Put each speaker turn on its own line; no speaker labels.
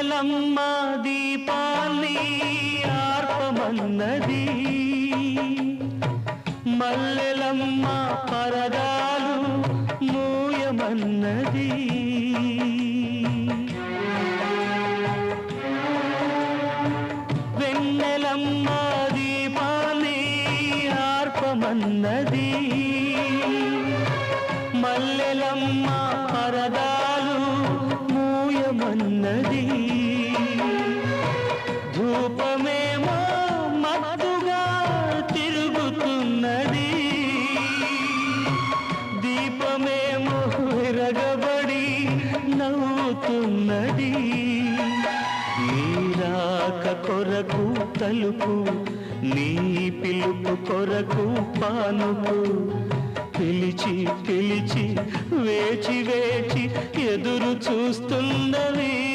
వెన్నెలమ్మ దీపాన్ని ఆర్పమన్నది. మల్లెలమ్మ పరదాలు మూయమన్నది. వెన్నెలమ్మ దీపాన్ని ఆర్పమన్నది. మల్లెలమ్మ పరదాలు ఉన్నది ధూపమేమో మత్తుగా తిరుగుతున్నది. దీపమేమో విరగబడి నవ్వుతున్నది. నీరాక కొరకు తలుపు నీ పిలుపు కొరకు పానుపు. పిలిచి పిలిచి వేచి వేచి ఎదురు చూస్తున్నవి